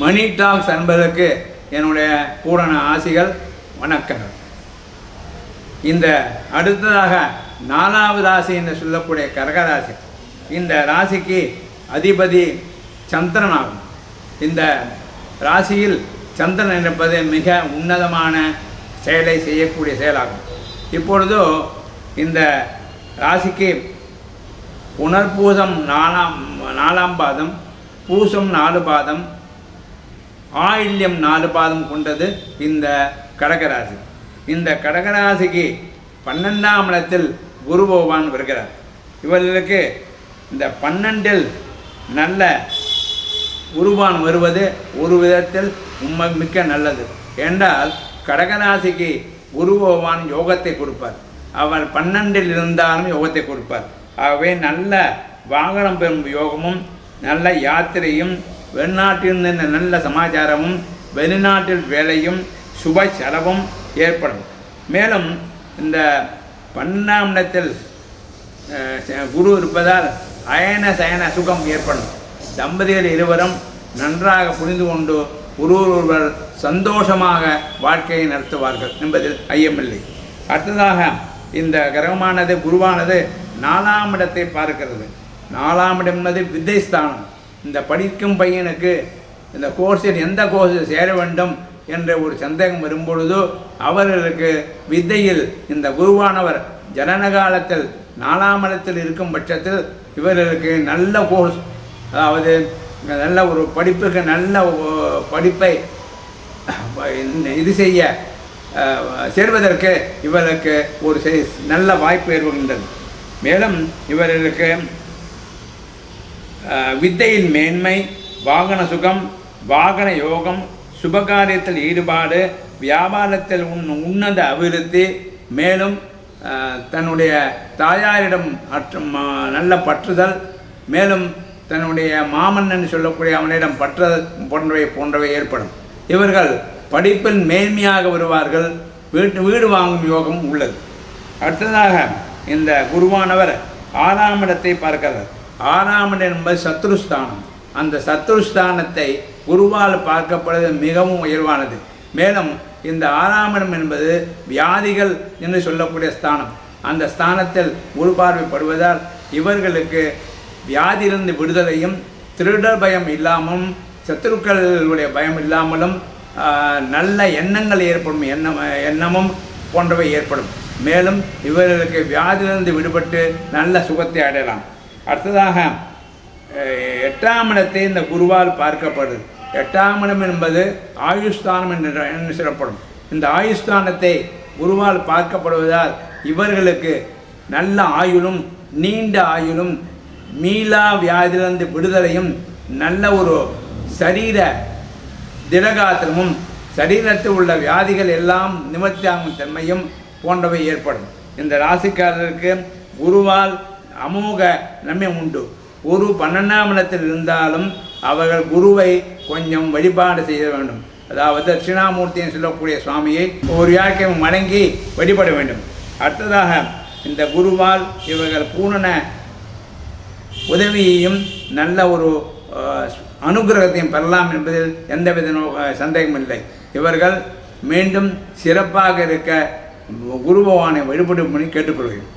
மணி tax என்பதற்கு என்னுடைய பூரண ஆசிகள் வணக்கங்கள் இந்த அடுத்ததாக நாலாவது ராசி என்று சொல்லக்கூடிய கரகராசி இந்த ராசிக்கு அதிபதி சந்திரன் ஆகும். இந்த ராசியில் சந்திரன் என்பது மிக உன்னதமான செயலை செய்யக்கூடிய செயலாகும். இப்பொழுதோ இந்த ராசிக்கு புனர்பூசம் நாலாம் நாலாம் பாதம் பூசம் நாலு பாதம் ஆயில்யம் நாலு பாதம் கொண்டது இந்த கடகராசி. இந்த கடகராசிக்கு பன்னெண்டாம் இடத்தில் குரு பகவான் வருகிறார். இவர்களுக்கு இந்த பன்னெண்டில் நல்ல குருவான் வருவது ஒரு விதத்தில் உண்மை மிக்க நல்லது. என்றால் கடகராசிக்கு குரு பகவான் யோகத்தை கொடுப்பார். அவர் பன்னெண்டில் இருந்தாலும் யோகத்தை கொடுப்பார். ஆகவே நல்ல வாகனம் பெறும் யோகமும் நல்ல யாத்திரையும் வெளிநாட்டிலிருந்து நல்ல சமாச்சாரமும் வெளிநாட்டில் வேலையும் சுப செலவும் ஏற்படும். மேலும் இந்த பன்னெண்டாம் இடத்தில் குரு இருப்பதால் அயன சயன சுகம் ஏற்படும். தம்பதிகள் இருவரும் நன்றாக புரிந்து கொண்டு ஒருவர் சந்தோஷமாக வாழ்க்கையை நடத்துவார்கள் என்பதில் ஐயமில்லை. அடுத்ததாக இந்த கிரகமானது குருவானது நாலாம் இடத்தை பார்க்கிறது. நாலாம் இடம் என்பது வித்தை ஸ்தானம். இந்த படிக்கும் பையனுக்கு இந்த கோர்ஸில் எந்த கோர்ஸில் சேர வேண்டும் என்ற ஒரு சந்தேகம் வரும்பொழுதோ அவர்களுக்கு வித்தையில் இந்த குருவானவர் ஜனனகாலத்தில் நாலாம் இடத்தில் இருக்கும் பட்சத்தில் இவர்களுக்கு நல்ல கோர்ஸ் அதாவது நல்ல ஒரு படிப்புக்கு நல்ல படிப்பை இது செய்ய சேர்வதற்கு இவருக்கு ஒரு நல்ல வாய்ப்பு ஏற்படுகின்றது. மேலும் இவர்களுக்கு வித்தையின் மேன்மை வாகன சுகம் வாகன யோகம் சுபகாரியத்தில் ஈடுபாடு வியாபாரத்தில் உன் உன்னத அபிவிருத்தி மேலும் தன்னுடைய தாயாரிடம் அற்றும் நல்ல பற்றுதல் மேலும் தன்னுடைய மாமன்னன் சொல்லக்கூடிய அவனிடம் பற்றுதல் போன்றவை போன்றவை ஏற்படும். இவர்கள் படிப்பில் மேன்மையாக வருவார்கள் வீட்டு வீடு வாங்கும் யோகம் உள்ளது. அடுத்ததாக இந்த குருவானவர் ஆறாம் இடத்தை பார்க்கிறார். ஆறாமன் என்பது சத்ருஸ்தானம். அந்த சத்ருஸ்தானத்தை குருவால் பார்க்கப்படுவது மிகவும் உயர்வானது. மேலும் இந்த ஆறாமனம் என்பது வியாதிகள் என்று சொல்லக்கூடிய ஸ்தானம். அந்த ஸ்தானத்தில் குரு பார்வைப்படுவதால் இவர்களுக்கு வியாதியிலிருந்து விடுதலையும் திருடர் பயம் இல்லாமலும் சத்துருக்களுடைய பயம் இல்லாமலும் நல்ல எண்ணங்கள் ஏற்படும் எண்ணம் எண்ணமும் போன்றவை ஏற்படும். மேலும் இவர்களுக்கு வியாதியிலிருந்து விடுபட்டு நல்ல சுகத்தை அடையலாம். அடுத்ததாக எட்டாம் இடத்தை இந்த குருவால் பார்க்கப்படுது. எட்டாம் இடம் என்பது ஆயுஷ்தானம் என்று என்று சொல்லப்படும். இந்த ஆயுஷ்தானத்தை குருவால் பார்க்கப்படுவதால் இவர்களுக்கு நல்ல ஆயுளும் நீண்ட ஆயுளும் மீளா வியாதியிலிருந்து விடுதலையும் நல்ல ஒரு சரீர திடகாத்திரமும் சரீரத்தில் உள்ள வியாதிகள் எல்லாம் நிவர்த்தியாகும் தன்மையும் போன்றவை ஏற்படும். இந்த ராசிக்காரருக்கு குருவால் அமோக நன்மை உண்டு. குரு பன்னெண்டாம் இடத்தில் இருந்தாலும் அவர்கள் குருவை கொஞ்சம் வழிபாடு செய்ய வேண்டும். அதாவது தட்சிணாமூர்த்தின்னு சொல்லக்கூடிய சுவாமியை ஒரு யாருக்கையும் வணங்கி வழிபட வேண்டும். அடுத்ததாக இந்த குருவால் இவர்கள் பூரண உதவியையும் நல்ல ஒரு அனுகிரகத்தையும் பெறலாம் என்பதில் எந்தவித சந்தேகம் இல்லை. சந்தேகமில்லை இவர்கள் மீண்டும் சிறப்பாக இருக்க குரு பகவானை வழிபடும்படி கேட்டுக்கொள்கிறேன்.